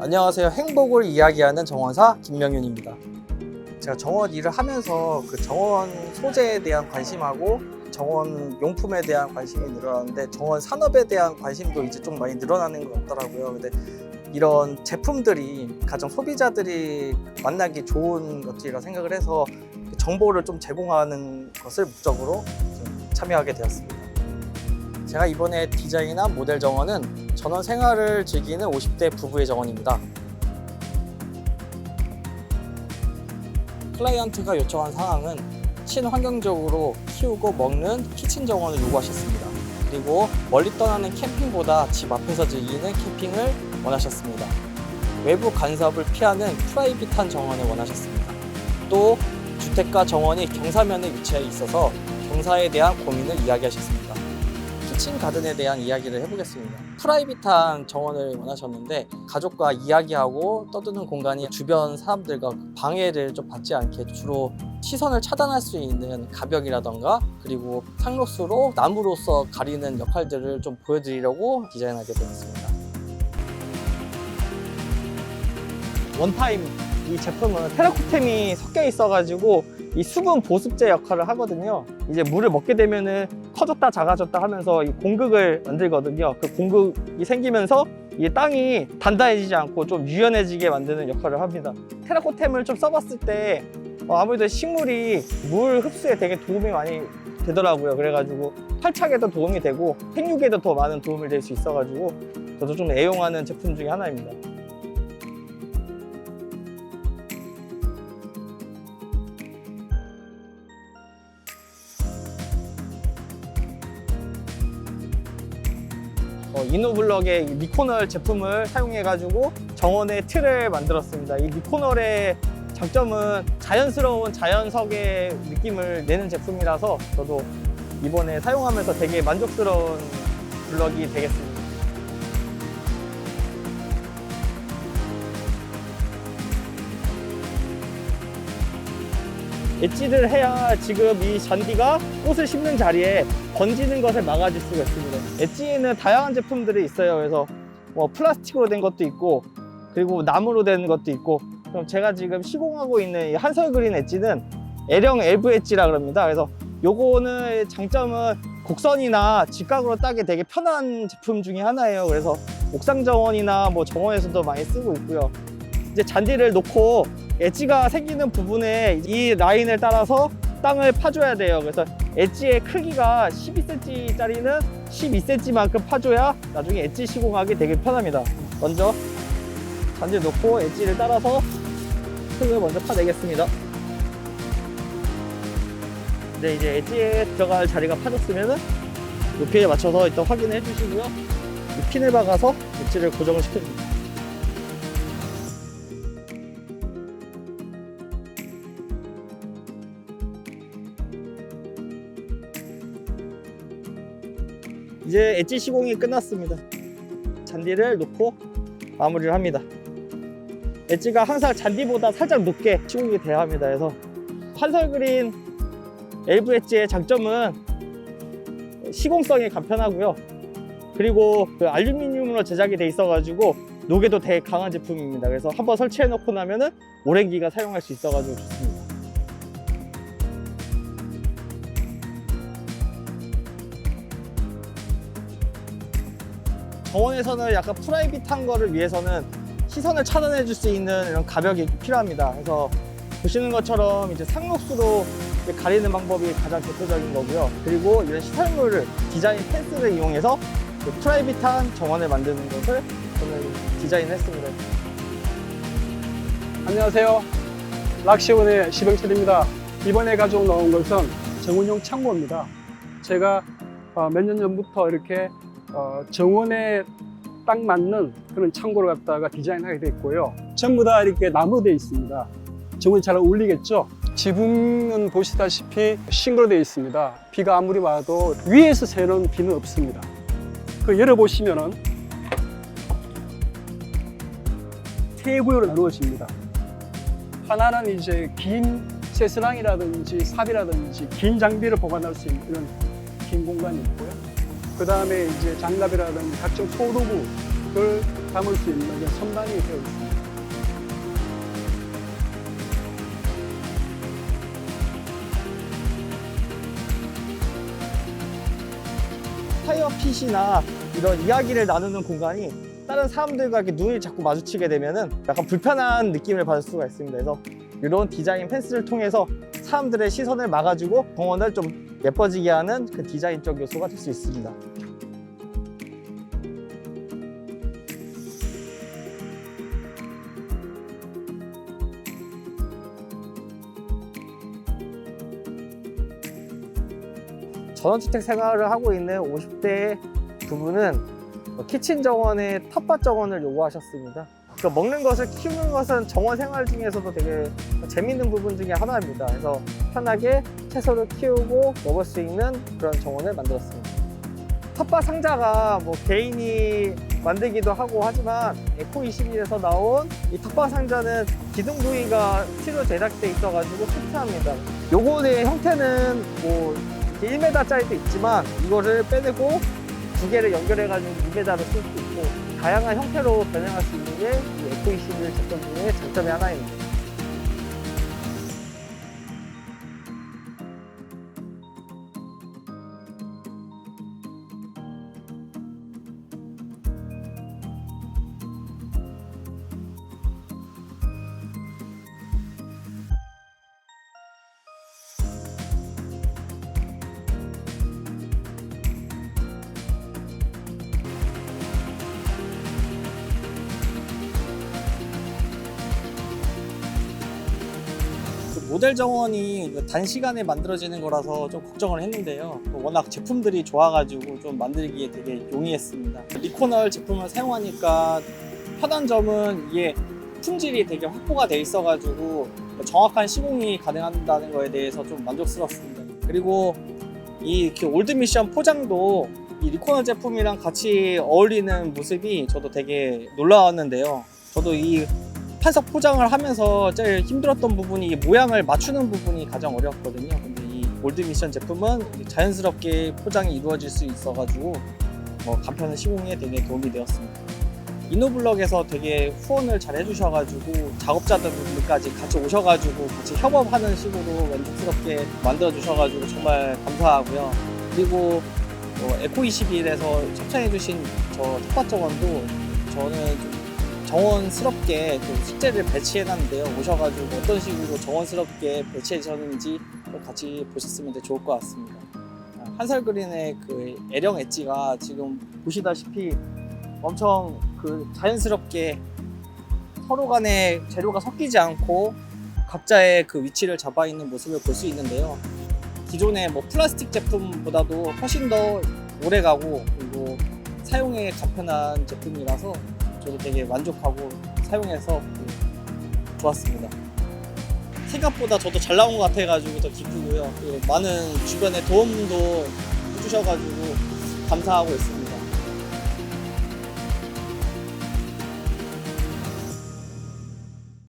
안녕하세요. 행복을 이야기하는 정원사 김명윤입니다. 제가 정원 일을 하면서 그 정원 소재에 대한 관심하고 정원 용품에 대한 관심이 늘어나는데 정원 산업에 대한 관심도 이제 좀 많이 늘어나는 것 같더라고요. 근데 이런 제품들이 가장 소비자들이 만나기 좋은 것들이라 생각을 해서 정보를 좀 제공하는 것을 목적으로 좀 참여하게 되었습니다. 제가 이번에 디자인한 모델 정원은 전원 생활을 즐기는 50대 부부의 정원입니다. 클라이언트가 요청한 사항은 친환경적으로 키우고 먹는 키친 정원을 요구하셨습니다. 그리고 멀리 떠나는 캠핑보다 집 앞에서 즐기는 캠핑을 원하셨습니다. 외부 간섭을 피하는 프라이빗한 정원을 원하셨습니다. 또 주택가 정원이 경사면에 위치해 있어서 경사에 대한 고민을 이야기하셨습니다. 키친 가든에 대한 이야기를 해보겠습니다. 프라이빗한 정원을 원하셨는데 가족과 이야기하고 떠드는 공간이 주변 사람들과 방해를 좀 받지 않게 주로 시선을 차단할 수 있는 가벽이라던가 그리고 상록수로 나무로서 가리는 역할들을 좀 보여드리려고 디자인하게 되었습니다. 원타임 이 제품은 테라코템이 섞여 있어가지고 이 수분 보습제 역할을 하거든요. 이제 물을 먹게 되면은 커졌다 작아졌다 하면서 이 공극을 만들거든요. 그 공극이 생기면서 이 땅이 단단해지지 않고 좀 유연해지게 만드는 역할을 합니다. 테라코템을 좀 써봤을 때 어, 아무래도 식물이 물 흡수에 되게 도움이 많이 되더라고요. 그래가지고 활착에도 도움이 되고 생육에도 더 많은 도움을 될수 있어가지고 저도 좀 애용하는 제품 중에 하나입니다. 이노블럭의 이 리코널 제품을 사용해가지고 정원의 틀을 만들었습니다. 이 리코널의 장점은 자연스러운 자연석의 느낌을 내는 제품이라서 저도 이번에 사용하면서 되게 만족스러운 블럭이 되겠습니다. 엣지를 해야 지금 이 잔디가 꽃을 심는 자리에 번지는 것을 막아줄 수가 있습니다. 엣지에는 다양한 제품들이 있어요. 그래서 뭐 플라스틱으로 된 것도 있고 그리고 나무로 된 것도 있고 그럼 제가 지금 시공하고 있는 이 한설 그린 엣지는 L형 엘브 엣지라 그럽니다. 그래서 요거는 장점은 곡선이나 직각으로 따기 되게 편한 제품 중에 하나예요. 그래서 옥상 정원이나 뭐 정원에서도 많이 쓰고 있고요. 이제 잔디를 놓고 엣지가 생기는 부분에 이 라인을 따라서 땅을 파줘야 돼요. 그래서 엣지의 크기가 12cm짜리는 12cm만큼 파줘야 나중에 엣지 시공하기 되게 편합니다. 먼저 잔디 놓고 엣지를 따라서 흙을 먼저 파내겠습니다. 근데 이제 엣지에 들어갈 자리가 파졌으면은 높이에 맞춰서 일단 확인해 주시고요. 이 핀을 박아서 엣지를 고정을 시켜줍니다. 이제 엣지 시공이 끝났습니다. 잔디를 놓고 마무리를 합니다. 엣지가 항상 잔디보다 살짝 높게 시공이 돼야 합니다. 그래서 한설 그린 엘브 엣지의 장점은 시공성이 간편하고요. 그리고 그 알루미늄으로 제작이 돼 있어가지고 녹에도 되게 강한 제품입니다. 그래서 한번 설치해 놓고 나면은 오랜 기간 사용할 수 있어가지고 좋습니다. 정원에서는 약간 프라이빗한 거를 위해서는 시선을 차단해 줄 수 있는 이런 가벽이 필요합니다. 그래서 보시는 것처럼 이제 상록수로 가리는 방법이 가장 대표적인 거고요. 그리고 이런 시설물을 디자인 펜스를 이용해서 그 프라이빗한 정원을 만드는 것을 저는 디자인했습니다. 안녕하세요. 락시원의 시병철입니다. 이번에 가져온 것은 정원용 창고입니다. 제가 어, 몇년 전부터 이렇게 어, 정원에 딱 맞는 그런 창고를 갖다가 디자인하게 됐고요. 전부 다 이렇게 나무로 되어 있습니다. 정원이 잘 어울리겠죠? 지붕은 보시다시피 싱글로 되어 있습니다. 비가 아무리 와도 위에서 새는 비는 없습니다. 그 열어보시면은 세 구역으로 나누어집니다. 하나는 이제 긴 세스랑이라든지 삽이라든지 긴 장비를 보관할 수 있는 이런 긴 공간이 있고요. 그 다음에 이제 장갑이라든지 각종 소도구, 그걸 담을 수 있는 선반이 되어 있습니다. 타이어 핏이나 이런 이야기를 나누는 공간이 다른 사람들과 이렇게 눈이 자꾸 마주치게 되면은 약간 불편한 느낌을 받을 수가 있습니다. 그래서 이런 디자인 펜스를 통해서 사람들의 시선을 막아주고 공원을 좀 예뻐지게 하는 그 디자인적 요소가 될 수 있습니다. 전원주택 생활을 하고 있는 50대 두 분은 키친 정원에 텃밭 정원을 요구하셨습니다. 그 먹는 것을 키우는 것은 정원 생활 중에서도 되게 재밌는 부분 중에 하나입니다. 그래서 편하게 채소를 키우고 먹을 수 있는 그런 정원을 만들었습니다. 텃밭 상자가 뭐 개인이 만들기도 하고 하지만 에코21에서 나온 이 텃밭 상자는 기둥 부위가 스티로 제작돼 있어가지고 튼튼합니다. 요거의 형태는 뭐 1m짜리도 있지만 이거를 빼내고 두 개를 연결해가지고 2m로 쓸 수 있고 다양한 형태로 변형할 수 있는 게이 에코21 제품 중에 장점의 하나입니다. 모델 정원이 단시간에 만들어지는 거라서 좀 걱정을 했는데요. 워낙 제품들이 좋아가지고 좀 만들기에 되게 용이했습니다. 리코널 제품을 사용하니까 편한 점은 이게 품질이 되게 확보가 돼 있어가지고 정확한 시공이 가능한다는 거에 대해서 좀 만족스럽습니다. 그리고 이 올드 미션 포장도 이 리코널 제품이랑 같이 어울리는 모습이 저도 되게 놀라웠는데요. 저도 이 판석 포장을 하면서 제일 힘들었던 부분이 이 모양을 맞추는 부분이 가장 어려웠거든요. 근데 이 올드 미션 제품은 자연스럽게 포장이 이루어질 수 있어가지고 뭐 간편한 시공에 되게 도움이 되었습니다. 이노블럭에서 되게 후원을 잘 해주셔가지고 작업자들까지 같이 오셔가지고 같이 협업하는 식으로 만족스럽게 만들어주셔가지고 정말 감사하고요. 그리고 어, 에코21에서 협찬해주신 저 텃밭 정원도 저는 좀 정원스럽게 좀 식재를 배치해놨는데요. 오셔가지고 어떤 식으로 정원스럽게 배치해졌는지 좀 같이 보셨으면 좋을 것 같습니다. 아, 한설그린의 그 애령 엣지가 지금 보시다시피 엄청 그 자연스럽게 서로 간에 재료가 섞이지 않고 각자의 그 위치를 잡아 있는 모습을 볼 수 있는데요. 기존의 뭐 플라스틱 제품보다도 훨씬 더 오래 가고 그리고 사용에 간편한 제품이라서 저도 되게 만족하고 사용해서 좋았습니다. 생각보다 저도 잘 나온 것 같아가지고 더 기쁘고요. 많은 주변에 도움도 해주셔가지고 감사하고 있습니다.